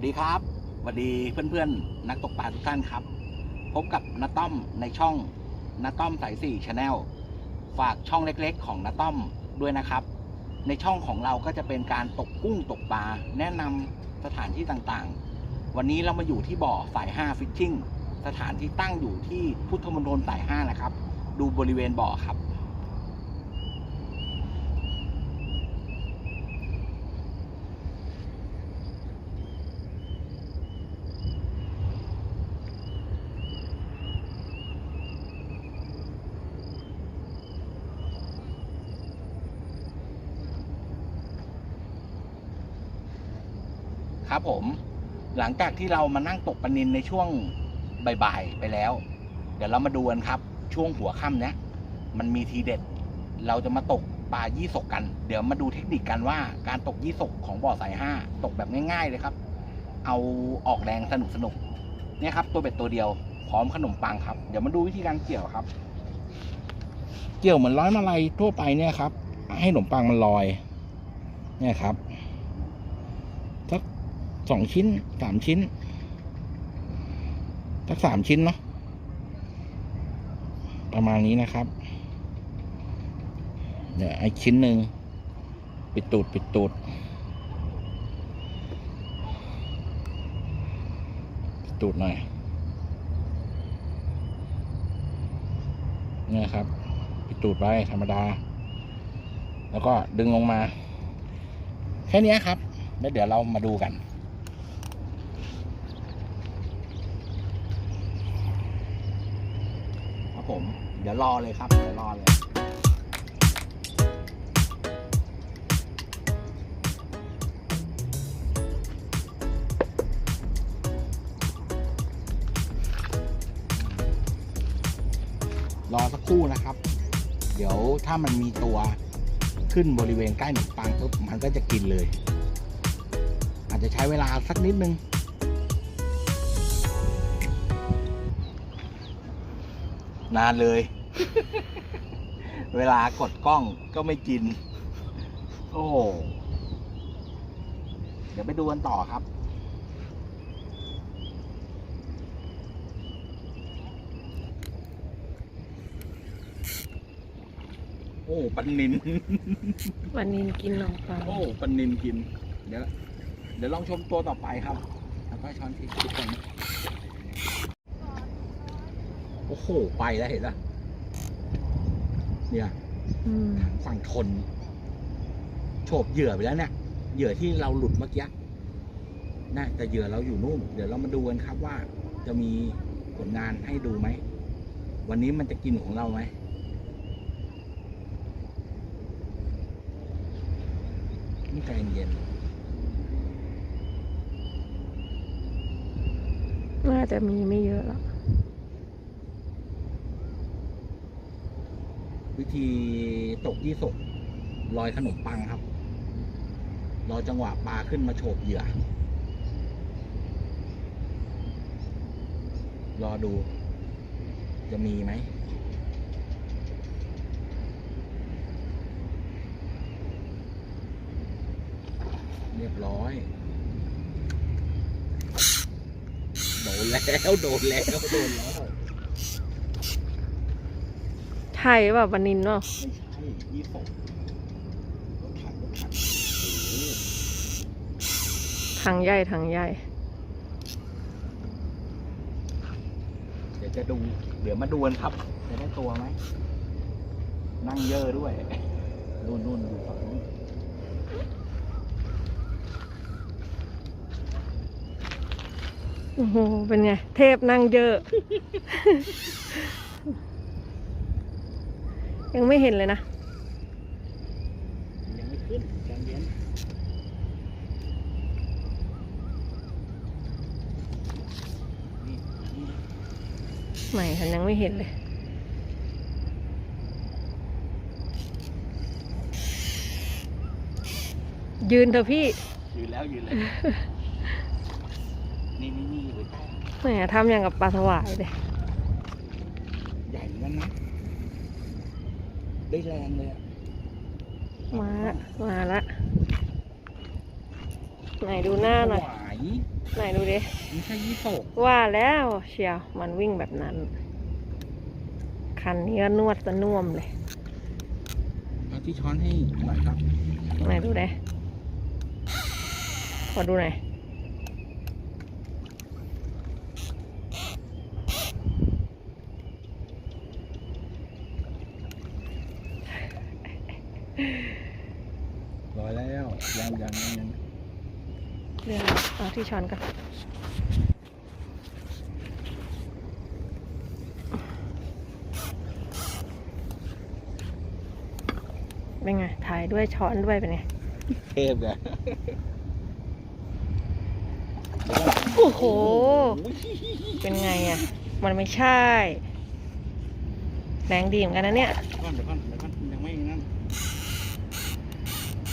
วัสดีครับสวัสดีเพื่อนๆ นักตกปลาทุกท่านครับ พบกับนาต้อมในช่องนาต้อมสายสี่ชาแนลฝากช่องเล็กๆ ของนาต้อมด้วยนะครับ ในช่องของเราก็จะเป็นการตกกุ้งตกปลาแนะนำสถานที่ต่างๆ วันนี้เรามาอยู่ที่บ่อสาย5ฟิชชิ่งสถานที่ตั้งอยู่ที่พุทธมณฑลสาย5นะครับ ดูบริเวณบ่อครับ ครับผมหลังจากที่เรามานั่งตกปนินในช่วงบ่ายๆไปแล้ว เดี๋ยวเรามาดูกันครับ ช่วงหัวค่ำเนี้ยมันมีทีเด็ด เราจะมาตกปลายี่สกกัน เดี๋ยวมาดูเทคนิคกันว่าการตกยี่สกของบ่อสายห้าตกแบบง่าย ๆ เลยครับ เอาออกแรงสนุกๆเนี่ยครับ ตัวเบ็ดตัวเดียวพร้อมขนมปังครับ เดี๋ยวมาดูวิธีการเกี่ยวครับ เกี่ยวเหมือนร้อยมาลัยทั่วไปเนี่ยครับ ให้ขนมปังมันลอย เนี่ยครับ สองชิ้นสามชิ้นสักสามชิ้นเนาะประมาณนี้นะครับ เดี๋ยวไอ้ชิ้นหนึ่งปิดตูดปิดตูดปิดตูดหน่อยเนี่ยครับปิดตูดไว้ธรรมดา แล้วก็ดึงลงมา แค่นี้ครับ แล้วเดี๋ยวเรามาดูกัน ครับ ผม เดี๋ยวรอเลยครับ เดี๋ยวรอเลย รอสักครู่นะครับ เดี๋ยวถ้ามันมีตัวขึ้นบริเวณใกล้ขนมปังปุ๊บมันก็จะกินเลย อาจจะใช้เวลาสักนิดนึง นานเลย เวลากดกล้องก็ไม่กิน โอ้โหเดี๋ยวไปดูกันต่อครับโอ้ปันนิน วันนี้กินขนมปังโอ้ปันนินกิน เดี๋ยว เดี๋ยวลองชมตัวต่อไปครับ แล้วก็ช้อนที่ทุกคน โอ้โห ไปแล้วเห็นแล้วเนี่ยอืมฝั่งทน โฉบเหยื่อไปแล้วเนี่ยเหยื่อที่เราหลุดเมื่อกี้น่าแต่เหยื่อเราอยู่นู่น เดี๋ยวเรามาดูกันครับว่า จะมีผลงานให้ดูไหม วันนี้มันจะกินของเราไหมนี่ใจเย็นน่าจะมีไม่เยอะหรอก วิธีตกยี่สกลอยขนมปังครับรอจังหวะปลาขึ้นมาโฉบเหยื่อ รอดู จะมีไหมเรียบร้อย โดนแล้ว โดนแล้ว โดนแล้ว ไทยแบบวันนินเนาะไม่ใช่ยี่สกรถถังรถถังโอ้โหทางใหญ่ทางใหญ่ เดี๋ยวจะดู เดี๋ยวมาดูกันครับ จะได้ตัวไหม นั่งเยอะด้วยนู่นนู่นดูฝั่งนู้นโอ้โห เป็นไง เทพนั่งเยอะ ยังไม่เห็นเลยนะ ยังไม่ขึ้นใจเย็นนี่นี่ใหม่ฉันยังไม่เห็นเลยยืนเถอะพี่ ยืนแล้วยืนเลยนี่นี่นี่เลยแหมทำอย่างกับปลาสวายเลย ใหญ่เหมือนกันนะ ได้แรงเลยอะมาละมาละ ไหนดูหน้าหน่อยหวายไหนดูดิ ไม่ใช่ยี่โศกว่าแล้วเชียว มันวิ่งแบบนั้น คันนี้ก็นวดสะน่วมเลย เอาที่ช้อนให้หน่อยครับ ไหนดูดิขอดูหน่อยร้อยแล้วยังยังยังยัง เรื่องเอาที่ช้อนกันเป็นไง ถ่ายด้วยช้อนด้วยเป็นไง เทพเลยโอ้โห เป็นไงอะ มันไม่ใช่แรงดีเหมือนกันนะเนี่ย เดี๋ยวก่อนเดี๋ยวก่อนเดี๋ยวก่อนยังไม่นั่น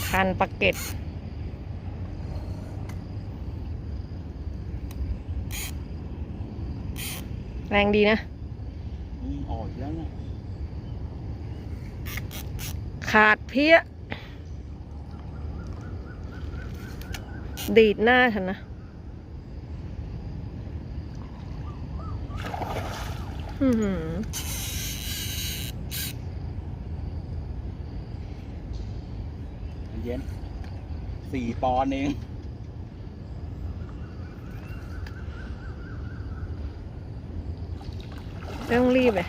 คันปากเก็ต แรงดีนะอืมออกอีกแล้วเนี่ยขาดเพี้ย ดีดหน้าฉันนะ อื้อหือเย็นสี่ปอนด์เอง ไม่ต้องรีบเลย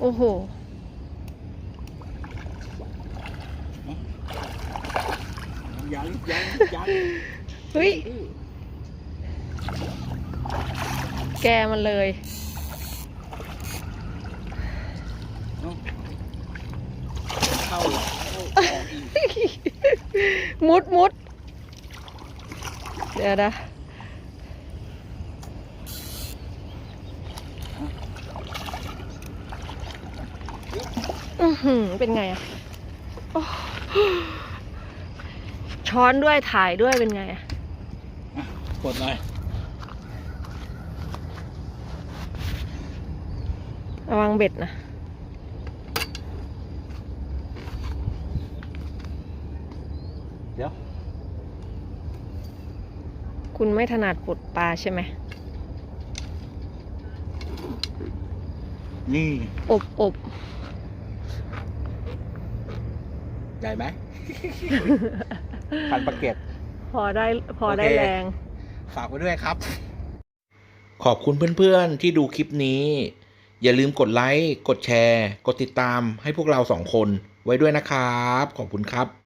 โอ้โห ยังยังยังเฮ้ย แกมันเลย เข้าเข้าออกอีกมุดมุดเดี๋ยวนะ อือหือเป็นไงอะโอ้ช้อนด้วยถ่ายด้วยเป็นไงอะกดหน่อยระวังเบ็ดนะเดี๋ยว คุณไม่ถนัดปลดปลาใช่ไหม นี่ อบอบ ใหญ่ไหม คันปากเก็ตพอได้พอได้โอเคแรง ฝากไว้ด้วยครับ ขอบคุณเพื่อนๆที่ดูคลิปนี้ อย่าลืมกดไลค์ กดแชร์ กดติดตามให้พวกเราสองคนไว้ด้วยนะครับ ขอบคุณครับ